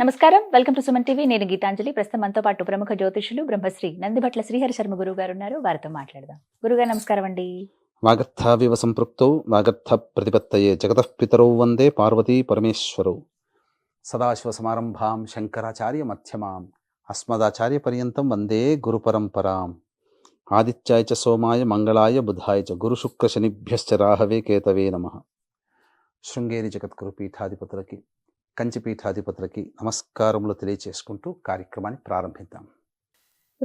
నమస్కారం. Welcome to Suman TV. నేను గీతాంజలి. ప్రస్తుతం మనతో పాటు ప్రముఖ జ్యోతిషులు బ్రహ్మశ్రీ నందిభట్ల శ్రీహరి శర్మ గురువు గారు ఉన్నారు. వారితో మాట్లాడదాం. గురుగారు నమస్కారం అండి. వాగర్థావివ సంపృక్తౌ వాగర్థ ప్రతిపత్తయే జగతః పితరౌ వందే పార్వతీ పరమేశ్వరౌ. సదాశివ సమారంభాం శంకరాచార్య మధ్యమాం అస్మదాచార్య పర్యంతం వందే గురు పరంపరాం. ఆదిత్యాయ చ సోమాయ మంగళాయ బుధాయ చ గురు శుక్ర శనిభ్యశ్చ రాహవే కేతవే నమ. శృంగేరి జగద్గురు పీఠాధిపతులకి కంచిపీఠాధిపతులకి నమస్కారములు తెలియచేసుకుంటూ కార్యక్రమాన్ని ప్రారంభిద్దాం.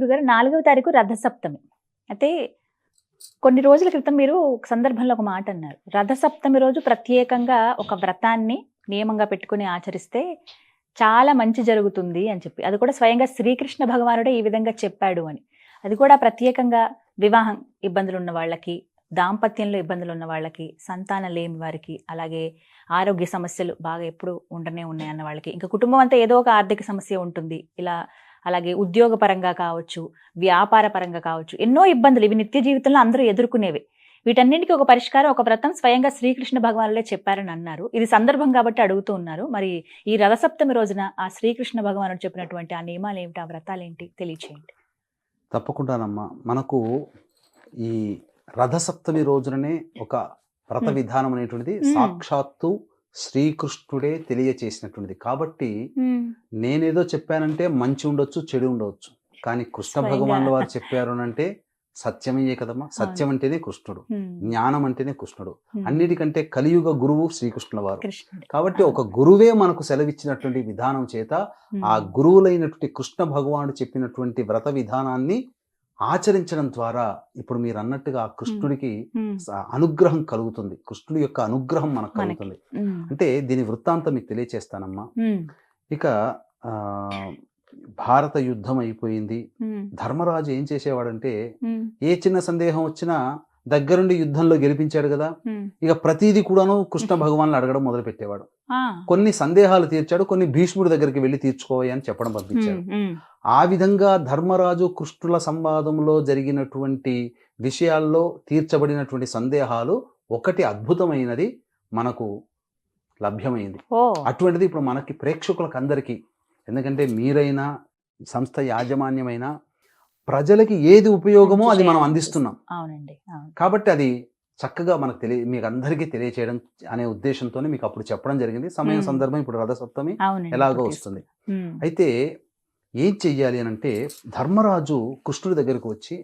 గురుగారు నాలుగవ తారీఖు రథసప్తమి. అయితే కొన్ని రోజుల క్రితం మీరు ఒక సందర్భంలో ఒక మాట అన్నారు. రథసప్తమి రోజు ప్రత్యేకంగా ఒక వ్రతాన్ని నియమంగా పెట్టుకుని ఆచరిస్తే చాలా మంచి జరుగుతుంది అని చెప్పి. అది కూడా స్వయంగా శ్రీకృష్ణ భగవానుడే ఈ విధంగా చెప్పాడు అని. అది కూడా ప్రత్యేకంగా వివాహం ఇబ్బందులు ఉన్న వాళ్ళకి దాంపత్యంలో ఇబ్బందులు ఉన్న వాళ్ళకి సంతానం లేని వారికి అలాగే ఆరోగ్య సమస్యలు బాగా ఎప్పుడు ఉండనే ఉన్నాయి అన్న వాళ్ళకి. ఇంకా కుటుంబం అంతా ఏదో ఒక ఆర్థిక సమస్య ఉంటుంది. ఇలా అలాగే ఉద్యోగపరంగా కావచ్చు వ్యాపార పరంగా కావచ్చు ఎన్నో ఇబ్బందులు ఇవి నిత్య జీవితంలో అందరూ ఎదుర్కొనేవి. వీటన్నింటికి ఒక పరిష్కారం ఒక వ్రతం స్వయంగా శ్రీకృష్ణ భగవానులే చెప్పారని అన్నారు. ఇది సందర్భం కాబట్టి అడుగుతూ ఉన్నారు. మరి ఈ రథసప్తమి రోజున ఆ శ్రీకృష్ణ భగవానుడు చెప్పినటువంటి ఆ నియమాలు ఏమిటి ఆ వ్రతాలు ఏంటి తెలియచేయండి. తప్పకుండానమ్మా. మనకు ఈ రథసప్తమి రోజుననే ఒక వ్రత. విధానం అనేటువంటిది. సాక్షాత్తు శ్రీకృష్ణుడే తెలియచేసినటువంటిది కాబట్టి నేనేదో చెప్పానంటే మంచి ఉండొచ్చు చెడు ఉండవచ్చు కానీ కృష్ణ. భగవాన్ల వారు చెప్పారు అంటే సత్యమయ్యే కదమ్మా సత్యం అంటేనే కృష్ణుడు. జ్ఞానం అంటేనే కృష్ణుడు. అన్నిటికంటే కలియుగ గురువు శ్రీకృష్ణుల వారు కాబట్టి ఒక గురువే మనకు సెలవిచ్చినటువంటి విధానం చేత. ఆ గురువులైనటువంటి కృష్ణ భగవానుడు చెప్పినటువంటి వ్రత విధానాన్ని ఆచరించడం ద్వారా ఇప్పుడు మీరు అన్నట్టుగా కృష్ణుడికి అనుగ్రహం కలుగుతుంది కృష్ణుడి యొక్క అనుగ్రహం మనకు. కలుగుతుంది. అంటే దీని వృత్తాంతం మీకు తెలియచేస్తానమ్మా. ఇక ఆ, భారత యుద్ధం అయిపోయింది. ధర్మరాజు ఏం చేసేవాడంటే. ఏ చిన్న సందేహం వచ్చినా దగ్గరుండి యుద్ధంలో గెలిపించాడు కదా. ఇక ప్రతిదీ కూడాను కృష్ణ భగవాన్లు అడగడం మొదలు పెట్టేవాడు. కొన్ని సందేహాలు తీర్చాడు కొన్ని భీష్ముడి దగ్గరికి వెళ్ళి తీర్చుకోవాలి అని చెప్పడం పంపించాడు. ఆ విధంగా ధర్మరాజు కృష్ణుల సంవాదంలో జరిగినటువంటి విషయాల్లో తీర్చబడినటువంటి సందేహాలు ఒకటి అద్భుతమైనది మనకు లభ్యమైంది అటువంటిది ఇప్పుడు మనకి ప్రేక్షకులకు అందరికీ ఎందుకంటే మీరైనా సంస్థ యాజమాన్యమైనా ప్రజలకి ఏది ఉపయోగమో అది మనం అందిస్తున్నాం. అవునండి. అవును. కాబట్టి అది చక్కగా మనకు తెలియ మీకు అందరికీ తెలియచేయడం అనే ఉద్దేశంతోనే మీకు అప్పుడు చెప్పడం జరిగింది. సమయం. సందర్భం ఇప్పుడు రథసప్తమి ఎలాగో వస్తుంది. అయితే ఏం చెయ్యాలి అని అంటే ధర్మరాజు కృష్ణుడి దగ్గరకు వచ్చి.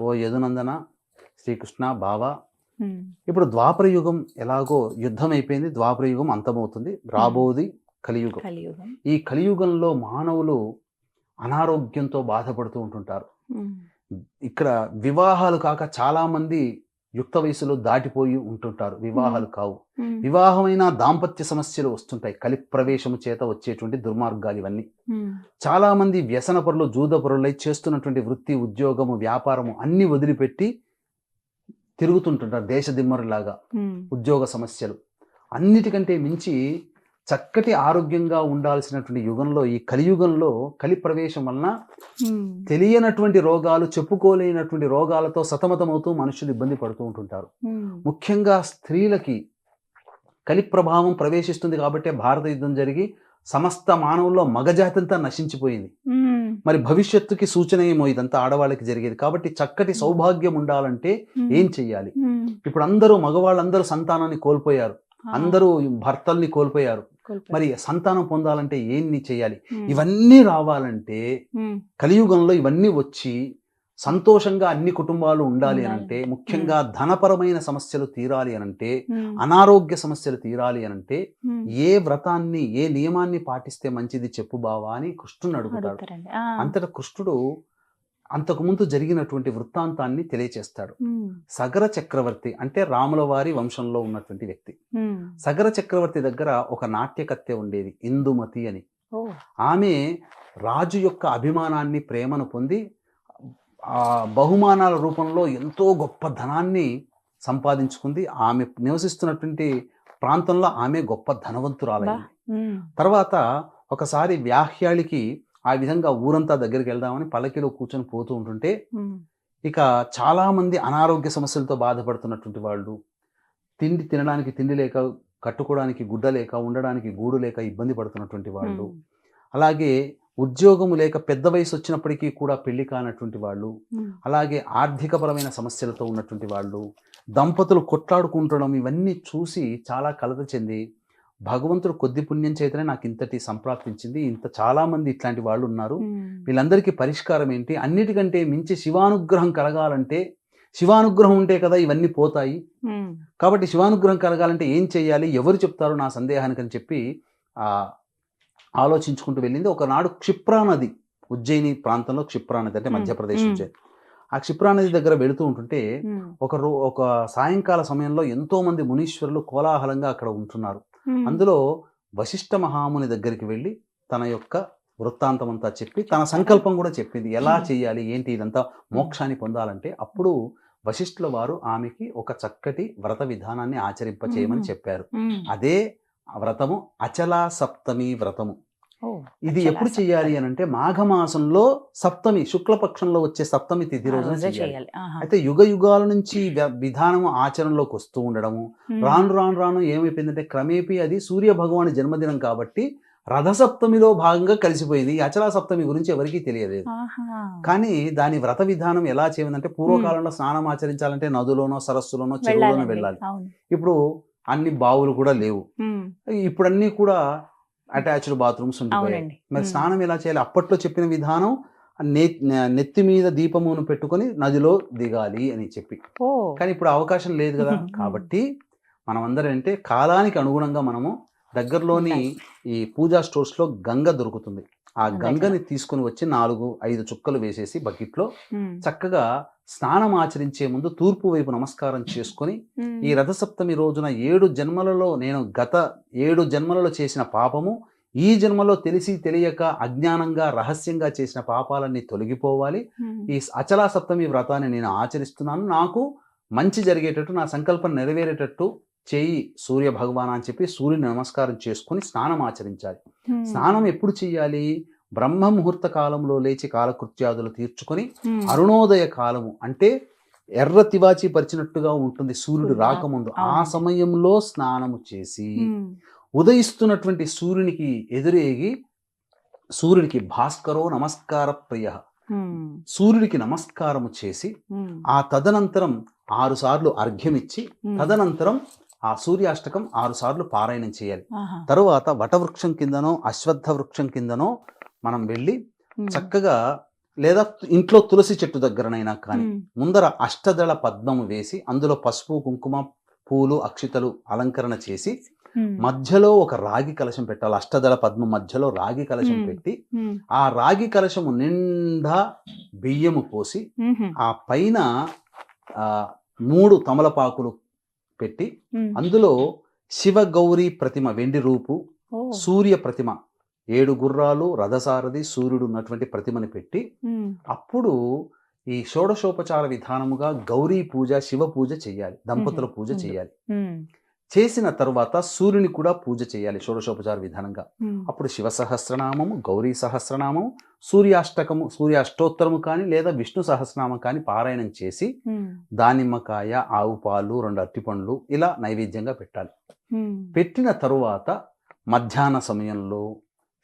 ఓ యదునందన శ్రీకృష్ణ బావా. ఇప్పుడు ద్వాపర యుగం ఎలాగో యుద్ధం అయిపోయింది ద్వాపర యుగం అంతమవుతుంది. రాబోది కలియుగం. ఈ కలియుగంలో మానవులు అనారోగ్యంతో బాధపడుతూ ఉంటుంటారు. ఇక్కడ వివాహాలు కాక చాలా మంది యుక్త వయసులో దాటిపోయి ఉంటుంటారు వివాహాలు కావు హ్మ్. వివాహమైన దాంపత్య సమస్యలు వస్తుంటాయి కలి ప్రవేశము చేత వచ్చేటువంటి దుర్మార్గాలు ఇవన్నీ. చాలా మంది వ్యసన పరులు జూద పరులై చేస్తున్నటువంటి వృత్తి ఉద్యోగము వ్యాపారము అన్ని వదిలిపెట్టి తిరుగుతుంటుంటారు దేశ దిమ్మరులాగా. ఉద్యోగ సమస్యలు అన్నిటికంటే మించి చక్కటి ఆరోగ్యంగా ఉండాల్సినటువంటి యుగంలో ఈ కలియుగంలో కలి ప్రవేశం వలన. తెలియనటువంటి రోగాలు చెప్పుకోలేనటువంటి రోగాలతో సతమతమవుతూ మనుషులు ఇబ్బంది పడుతూ ఉంటుంటారు. ముఖ్యంగా స్త్రీలకి కలి ప్రభావం ప్రవేశిస్తుంది కాబట్టి భారత యుద్ధం జరిగి సమస్త మానవుల్లో మగజాతంతా నశించిపోయింది. మరి భవిష్యత్తుకి సూచన ఏమో ఇదంతా ఆడవాళ్ళకి జరిగేది కాబట్టి చక్కటి సౌభాగ్యం ఉండాలంటే. ఏం చెయ్యాలి. ఇప్పుడు అందరూ మగవాళ్ళందరూ సంతానాన్ని కోల్పోయారు. అందరూ భర్తల్ని కోల్పోయారు. మరి సంతానం పొందాలంటే ఏంని చేయాలి. ఇవన్నీ రావాలంటే. కలియుగంలో ఇవన్నీ వచ్చి సంతోషంగా అన్ని కుటుంబాలు ఉండాలి. అనంటే ముఖ్యంగా ధనపరమైన సమస్యలు తీరాలి అనంటే. అనారోగ్య సమస్యలు తీరాలి అనంటే. ఏ వ్రతాన్ని ఏ నియమాన్ని పాటిస్తే మంచిది చెప్పు బావా అని కృష్ణుని అడుగుతాడు. అంతటా కృష్ణుడు అంతకుముందు జరిగినటువంటి వృత్తాంతాన్ని తెలియచేస్తాడు. సగర చక్రవర్తి అంటే రాముల వారి వంశంలో ఉన్నటువంటి వ్యక్తి. సగర చక్రవర్తి దగ్గర ఒక నాట్యకత్తె ఉండేది ఇందుమతి అని. ఆమె రాజు యొక్క అభిమానాన్ని ప్రేమను పొంది ఆ బహుమానాల రూపంలో ఎంతో గొప్ప ధనాన్ని సంపాదించుకుంది. ఆమె నివసిస్తున్నటువంటి ప్రాంతంలో ఆమె గొప్ప ధనవంతురాలైంది. హ్మ్. తర్వాత ఒకసారి వ్యాహ్యాళికి ఆ విధంగా ఊరంతా దగ్గరికి వెళ్దామని పల్లకిలో కూర్చొని పోతూ ఉంటుంటే. ఇక చాలా మంది అనారోగ్య సమస్యలతో బాధపడుతున్నటువంటి వాళ్ళు తిండి తినడానికి తిండి లేక కట్టుకోవడానికి గుడ్డ లేక ఉండడానికి గూడు లేక ఇబ్బంది పడుతున్నటువంటి వాళ్ళు అలాగే ఉద్యోగము లేక పెద్ద వయసు వచ్చినప్పటికీ కూడా పెళ్ళి కానటువంటి వాళ్ళు అలాగే ఆర్థికపరమైన సమస్యలతో ఉన్నటువంటి వాళ్ళు దంపతులు కొట్లాడుకుంటడం ఇవన్నీ చూసి చాలా కలత చెంది భగవంతుడు కొద్ది పుణ్యం చేతనే నాకు ఇంతటి సంప్రాప్తించింది ఇంత చాలా మంది ఇట్లాంటి వాళ్ళు ఉన్నారు. వీళ్ళందరికీ పరిష్కారం ఏంటి? అన్నిటికంటే మించి శివానుగ్రహం కలగాలంటే శివానుగ్రహం ఉంటే కదా ఇవన్నీ పోతాయి. కాబట్టి శివానుగ్రహం కలగాలంటే ఏం చేయాలి? ఎవరు చెప్తారు నా సందేహానికి అని చెప్పి ఆ ఆలోచించుకుంటూ వెళ్ళింది. ఒకనాడు క్షిప్రా నది ఉజ్జయిని ప్రాంతంలో క్షిప్రా నది అంటే మధ్యప్రదేశ్. ఉజ్జయిని ఆ క్షిప్రా నది దగ్గర వెళుతూ ఉంటుంటే ఒక రో ఒక సాయంకాల సమయంలో ఎంతో మంది మునీశ్వరులు కోలాహలంగా అక్కడ ఉంటున్నారు. అందులో వశిష్ఠ మహాముని దగ్గరికి వెళ్ళి తన యొక్క వృత్తాంతం అంతా చెప్పి తన సంకల్పం కూడా చెప్పింది. ఎలా. చేయాలి ఏంటి ఇదంతా? మోక్షాన్ని పొందాలంటే అప్పుడు వశిష్ఠుల వారు ఆమెకి ఒక చక్కటి వ్రత విధానాన్ని ఆచరింప చేయమని. చెప్పారు. అదే వ్రతము అచలా సప్తమి వ్రతము. ఇది ఎప్పుడు. చేయాలి అని అంటే మాఘమాసంలో సప్తమి శుక్లపక్షంలో వచ్చే సప్తమి తిథి రోజున చేయాలి. అయితే యుగ యుగాల నుంచి వ- విధానము ఆచరణలోకి వస్తూ ఉండడము. రాను రాను రాను ఏమైపోయిందంటే క్రమేపీ అది సూర్య భగవాని జన్మదినం కాబట్టి రథసప్తమిలో భాగంగా కలిసిపోయింది అచలా సప్తమి గురించి ఎవరికీ తెలియలేదు. కానీ దాని వ్రత విధానం ఎలా చేయందంటే పూర్వకాలంలో స్నానం ఆచరించాలంటే నదులోనో సరస్సులోనో చెరువులోనో. వెళ్ళాలి ఇప్పుడు అన్ని బావులు కూడా లేవు మ్మ్. ఇప్పుడు అన్ని కూడా అటాచ్డ్ బాత్రూమ్స్ అవునండి. మరి. స్నానం ఎలా చేయాలి? అప్పట్లో చెప్పిన విధానం నెత్తి మీద దీపమును పెట్టుకొని నదిలో దిగాలి అని చెప్పి. కానీ ఇప్పుడు అవకాశం లేదు కదా. కాబట్టి మనం అందరం అంటే కాలానికి అనుగుణంగా మనము దగ్గరలోని ఈ పూజా స్టోర్స్లో గంగ దొరుకుతుంది. ఆ గంగని తీసుకొని వచ్చి నాలుగు ఐదు చుక్కలు వేసేసి బకెట్లో. చక్కగా స్నానం ఆచరించే ముందు తూర్పు వైపు నమస్కారం చేసుకొని. ఈ రథసప్తమి రోజున ఏడు జన్మలలో నేను గత ఏడు జన్మలలో చేసిన పాపము ఈ జన్మలో తెలిసి తెలియక అజ్ఞానంగా రహస్యంగా చేసిన పాపాలన్నీ తొలగిపోవాలి. ఈ అచలా సప్తమి వ్రతాన్ని నేను ఆచరిస్తున్నాను నాకు మంచి జరిగేటట్టు నా సంకల్పం నెరవేరేటట్టు చేయి సూర్య భగవాన్ అని చెప్పి సూర్యుని నమస్కారం చేసుకొని స్నానం ఆచరించాలి. స్నానం ఎప్పుడు చేయాలి బ్రహ్మ ముహూర్త కాలంలో లేచి కాలకృత్యాదులు తీర్చుకొని. అరుణోదయ కాలము అంటే ఎర్ర తివాచి పరిచినట్టుగా ఉంటుంది సూర్యుడు రాకముందు ఆ. సమయంలో స్నానము చేసి. ఉదయిస్తున్నటువంటి సూర్యునికి ఎదురేగి సూర్యునికి భాస్కరో నమస్కార ప్రియ. సూర్యుడికి నమస్కారము చేసి. ఆ తదనంతరం ఆరు సార్లు అర్ఘ్యమిచ్చి. తదనంతరం ఆ సూర్యాష్టకం ఆరు సార్లు పారాయణం చేయాలి. తరువాత వటవృక్షం కిందనో అశ్వత్థ వృక్షం కిందనో మనం వెళ్ళి. చక్కగా లేదా ఇంట్లో తులసి చెట్టు దగ్గరనైనా కానీ. ముందర అష్టదళ పద్మము వేసి అందులో పసుపు కుంకుమ పూలు అక్షితలు అలంకరణ చేసి. మధ్యలో ఒక రాగి కలశం పెట్టాలి అష్టదళ పద్మం మధ్యలో రాగి కలశం. పెట్టి. ఆ రాగి కలశము నిండా బియ్యము పోసి. ఆ పైన ఆ, మూడు తమలపాకులు పెట్టి. అందులో శివ గౌరీ ప్రతిమ వెండి రూపు. సూర్య ప్రతిమ ఏడు గుర్రాలు రథసారథి సూర్యుడు ఉన్నటువంటి ప్రతిమని పెట్టి. అప్పుడు ఈ షోడశోపచార విధానముగా గౌరీ పూజ శివ పూజ చేయాలి దంపతుల. పూజ. చేయాలి. చేసిన తరువాత సూర్యుని కూడా పూజ చేయాలి షోడశోపచార విధానంగా. అప్పుడు శివ సహస్రనామము గౌరీ సహస్రనామము సూర్యాష్టకము సూర్యాష్టోత్తరము కానీ లేదా విష్ణు సహస్రనామం కానీ పారాయణం చేసి మ్మ్. దానిమ్మకాయ ఆవు పాలు రెండు అరటిపండ్లు ఇలా నైవేద్యంగా పెట్టాలి. పెట్టిన తరువాత మధ్యాహ్న సమయంలో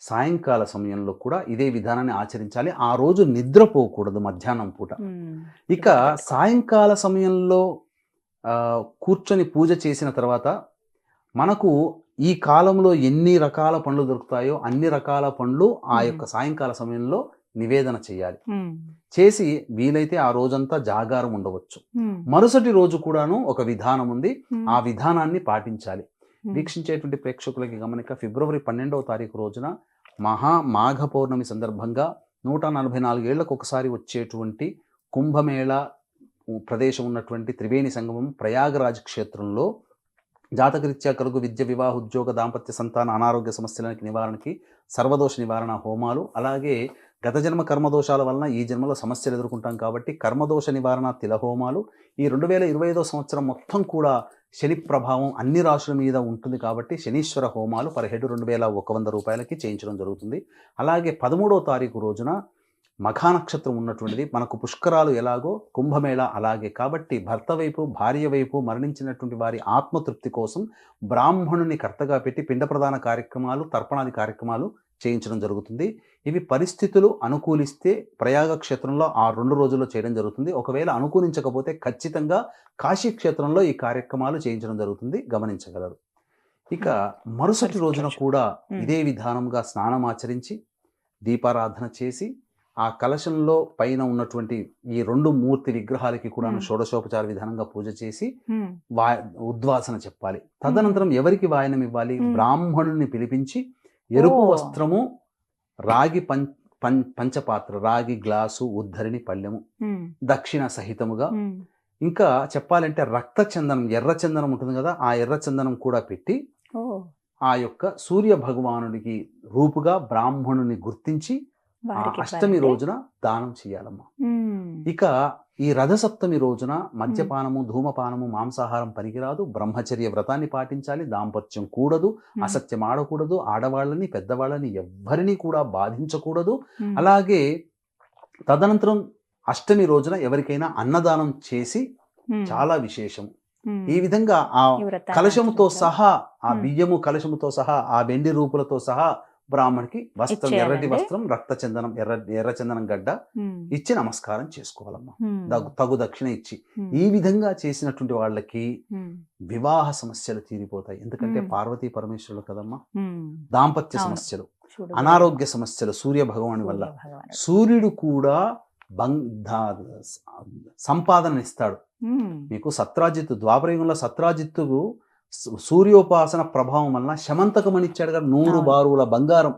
సాయంకాల సమయంలో కూడా ఇదే విధానాన్ని ఆచరించాలి ఆ రోజు నిద్రపోకూడదు మధ్యాహ్నం పూట. ఇక సాయంకాల సమయంలో ఆ, కూర్చొని పూజ చేసిన తర్వాత మనకు ఈ కాలంలో ఎన్ని రకాల పండ్లు దొరుకుతాయో అన్ని రకాల పండ్లు ఆ. యొక్క సాయంకాల సమయంలో నివేదన చేయాలి. చేసి వీలైతే ఆ రోజంతా జాగారం ఉండవచ్చు. మరుసటి రోజు కూడాను ఒక విధానం ఉంది. ఆ విధానాన్ని పాటించాలి. Hmm. వీక్షించేటువంటి ప్రేక్షకులకి గమనిక ఫిబ్రవరి పన్నెండవ తారీఖు రోజున మహా మాఘ పౌర్ణమి సందర్భంగా నూట నలభై నాలుగేళ్ళకు ఒకసారి వచ్చేటువంటి కుంభమేళ ప్రదేశం ఉన్నటువంటి త్రివేణి సంగమం ప్రయాగరాజ్ క్షేత్రంలో జాతకరీత్యా కలుగు విద్య వివాహ ఉద్యోగ దాంపత్య సంతాన అనారోగ్య సమస్యలకి నివారణకి సర్వదోష నివారణ హోమాలు అలాగే గత జన్మ కర్మదోషాల వలన ఈ జన్మలో సమస్యలు ఎదుర్కొంటాం కాబట్టి కర్మదోష నివారణ తిలహోమాలు. ఈ రెండు వేల ఇరవై ఐదో సంవత్సరం మొత్తం కూడా శని ప్రభావం అన్ని రాశుల మీద ఉంటుంది కాబట్టి శనీశ్వర హోమాలు పర్ హెడ్ రెండు వేల ఒక వంద రూపాయలకి చేయించడం జరుగుతుంది. అలాగే పదమూడవ తారీఖు రోజున మఖా నక్షత్రం ఉన్నటువంటిది. మనకు పుష్కరాలు ఎలాగో కుంభమేళ అలాగే. కాబట్టి భర్త వైపు భార్య వైపు మరణించినటువంటి వారి ఆత్మతృప్తి కోసం బ్రాహ్మణుని కర్తగా పెట్టి పిండ ప్రధాన కార్యక్రమాలు తర్పణాది కార్యక్రమాలు చేయించడం జరుగుతుంది. ఇవి పరిస్థితులు అనుకూలిస్తే ప్రయాగ క్షేత్రంలో ఆ రెండు రోజుల్లో చేయడం జరుగుతుంది. ఒకవేళ అనుకూలించకపోతే ఖచ్చితంగా కాశీ క్షేత్రంలో ఈ కార్యక్రమాలు చేయించడం జరుగుతుంది. గమనించగలరు. ఇక మరుసటి రోజున కూడా. ఇదే విధానంగా స్నానం ఆచరించి దీపారాధన చేసి ఆ కలశంలో పైన ఉన్నటువంటి ఈ రెండు మూర్తి విగ్రహాలకి కూడా. షోడశోపచార విధానంగా పూజ చేసి వా ఉద్వాసన చెప్పాలి. తదనంతరం ఎవరికి వాయనం ఇవ్వాలి. బ్రాహ్మణుని పిలిపించి ఎరుపు. వస్త్రము రాగి పం పం పంచపాత్ర రాగి గ్లాసు ఉద్ధరిణి పళ్ళెము దక్షిణ సహితముగా. ఇంకా చెప్పాలంటే రక్త చందనం ఎర్ర చందనం ఉంటుంది కదా ఆ ఎర్ర చందనం కూడా పెట్టి ఆ యొక్క సూర్య భగవానుడికి రూపుగా బ్రాహ్మణుని గుర్తించి అష్టమి? రోజున దానం చేయాలమ్మా. ఇక ఈ రథసప్తమి రోజున మద్యపానము ధూమపానము మాంసాహారం పనికిరాదు. బ్రహ్మచర్య వ్రతాన్ని పాటించాలి. దాంపత్యం కూడదు. అసత్యం ఆడకూడదు. ఆడవాళ్ళని పెద్దవాళ్ళని ఎవ్వరిని కూడా బాధించకూడదు. అలాగే తదనంతరం అష్టమి రోజున ఎవరికైనా అన్నదానం చేసి చాలా విశేషం. ఈ విధంగా ఆ కలశముతో. సహా ఆ. బియ్యము కలశముతో సహా ఆ వెండి రూపులతో సహా బ్రాహ్మణికి వస్త్రం ఎర్రటి? వస్త్రం రక్త చందనం ఎర్ర ఎర్ర చందనం గడ్డ ఇచ్చి నమస్కారం చేసుకోవాలమ్మా. తగు తగు దక్షిణ ఇచ్చి. ఈ విధంగా చేసినటువంటి వాళ్ళకి వివాహ సమస్యలు తీరిపోతాయి. ఎందుకంటే. పార్వతీ పరమేశ్వరులు కదమ్మా. దాంపత్య. సమస్యలు అనారోగ్య సమస్యలు సూర్య భగవాని వల్ల. సూర్యుడు కూడా సంపాదన ఇస్తాడు మీకు సత్రాజిత్తు ద్వాపరయుగంలో సత్రాజిత్తుకు సూర్యోపాసన ప్రభావం వలన శమంతకమని ఇచ్చాడు కదా నూరు. బారుల బంగారం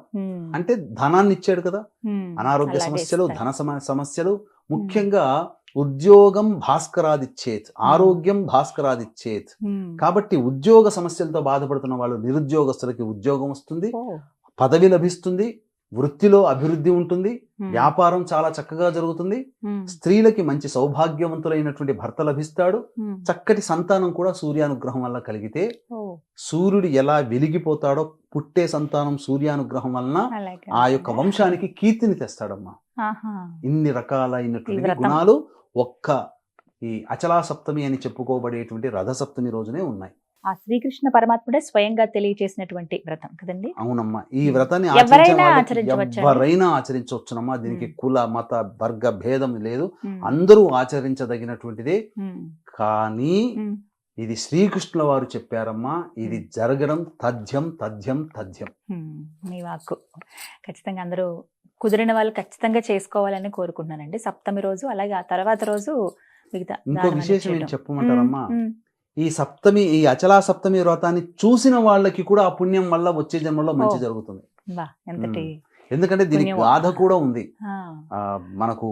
అంటే ధనాన్ని ఇచ్చాడు కదా అనారోగ్య సమస్యలు. ధన సమ- సమస్యలు ముఖ్యంగా ఉద్యోగం భాస్కరాదిచ్చేత్ ఆరోగ్యం భాస్కరాదిచ్చేత్. కాబట్టి ఉద్యోగ సమస్యలతో బాధపడుతున్న వాళ్ళు నిరుద్యోగస్తులకి ఉద్యోగం వస్తుంది. పదవి లభిస్తుంది. వృత్తిలో అభివృద్ధి ఉంటుంది వ్యాపారం చాలా చక్కగా జరుగుతుంది. స్త్రీలకి మంచి సౌభాగ్యవంతులైనటువంటి భర్త లభిస్తాడు. చక్కటి సంతానం కూడా సూర్యానుగ్రహం వల్ల కలిగితే సూర్యుడు ఎలా వెలిగిపోతాడో పుట్టే సంతానం సూర్యానుగ్రహం వలన. ఆ యొక్క వంశానికి కీర్తిని తెస్తాడమ్మా. ఇన్ని రకాలైనటువంటి. గుణాలు ఒక్క ఈ అచలా సప్తమి అని చెప్పుకోబడేటువంటి రథ సప్తమి రోజునే ఉన్నాయి. ఆ శ్రీకృష్ణ పరమాత్ముడే స్వయంగా తెలియచేసినటువంటి వ్రతం కదండి? అవునమ్మా. ఈ వ్రతాన్ని ఎవరైనా ఆచరించవచ్చా? ఎవరైనా ఆచరించవచ్చునమ్మా. దీనికి. కుల మత వర్గ భేదం లేదు. అందరూ ఆచరించదగినటువంటిదే. కానీ ఇది శ్రీకృష్ణుల వారు చెప్పారమ్మా. ఇది జరగడం తథ్యం తథ్యం తథ్యం. మీ వాక్కు. ఖచ్చితంగా అందరూ కుదిరిన వాళ్ళు ఖచ్చితంగా చేసుకోవాలని కోరుకుంటున్నానండి. సప్తమి రోజు అలాగే ఆ తర్వాత రోజు మిగతా ఇంకో విశేషం ఏం. చెప్పమంటారమ్మా? ఈ సప్తమి ఈ అచలా సప్తమి వ్రతాన్ని చూసిన వాళ్ళకి కూడా ఆ పుణ్యం వల్ల వచ్చే జన్మలో మంచి. జరుగుతుంది. ఎందుకంటే దీనికి. గాథ కూడా ఉంది. మనకు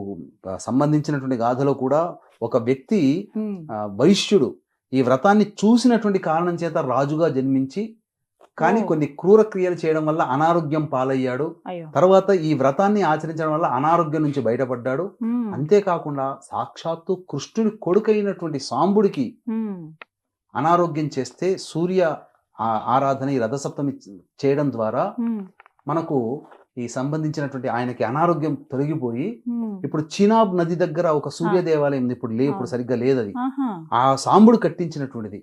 సంబంధించినటువంటి గాథలో కూడా ఒక వ్యక్తి వైశ్యుడు ఈ వ్రతాన్ని చూసినటువంటి కారణం చేత రాజుగా జన్మించి కానీ. కొన్ని క్రూర క్రియలు చేయడం వల్ల అనారోగ్యం పాలయ్యాడు. తర్వాత ఈ వ్రతాన్ని ఆచరించడం వల్ల అనారోగ్యం నుంచి బయటపడ్డాడు. అంతేకాకుండా సాక్షాత్తు కృష్ణుని కొడుకైనటువంటి సాంబుడికి అనారోగ్యం చేస్తే సూర్య ఆరాధన ఈ రథసప్తమి చేయడం ద్వారా మనకు ఈ సంబంధించినటువంటి ఆయనకి అనారోగ్యం తొలగిపోయి ఇప్పుడు చినాబ్ నది దగ్గర ఒక సూర్య దేవాలయం. ఇప్పుడు లే ఇప్పుడు. సరిగ్గా లేదు అది ఆ సాంబుడు కట్టించినటువంటిది.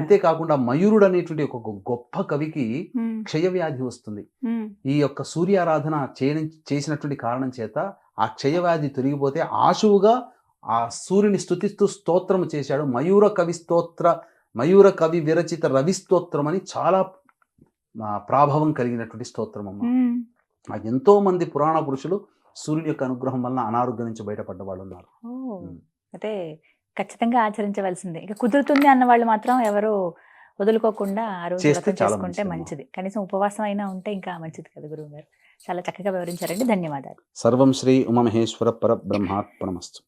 అంతేకాకుండా మయూరుడు అనేటువంటి ఒక గొప్ప కవికి ఉమ్, క్షయవ్యాధి వస్తుంది. ఈ యొక్క సూర్యారాధన చేసినటువంటి కారణం చేత ఆ క్షయవ్యాధి తొలగిపోతే ఆశువుగా ఆ సూర్యుని స్తుతిస్తూ స్తోత్రం చేశాడు. మయూర కవి స్తోత్ర మయూర కవి విరచిత రవి స్తోత్రం అని చాలా ప్రాభవం కలిగినటువంటి స్తోత్రం అమ్మ. ఉమ్, ఆ ఎంతో మంది పురాణ పురుషులు సూర్యుని యొక్క అనుగ్రహం వలన అనారోగ్యం నుంచి బయటపడ్డ వాళ్ళు ఉన్నారు. అయితే ఖచ్చితంగా ఆచరించవలసిందే. ఇక కుదురుతుంది అన్న వాళ్ళు మాత్రం ఎవరు వదులుకోకుండా ఆ రోజు చేసుకుంటే. మంచిది కనీసం ఉపవాసం అయినా ఉంటే ఇంకా మంచిది కదా గురువు గారు. చాలా చక్కగా వివరించారండి. ధన్యవాదాలు. సర్వం శ్రీ ఉమమహేశ్వర పరబ్రహ్మార్పణమస్తు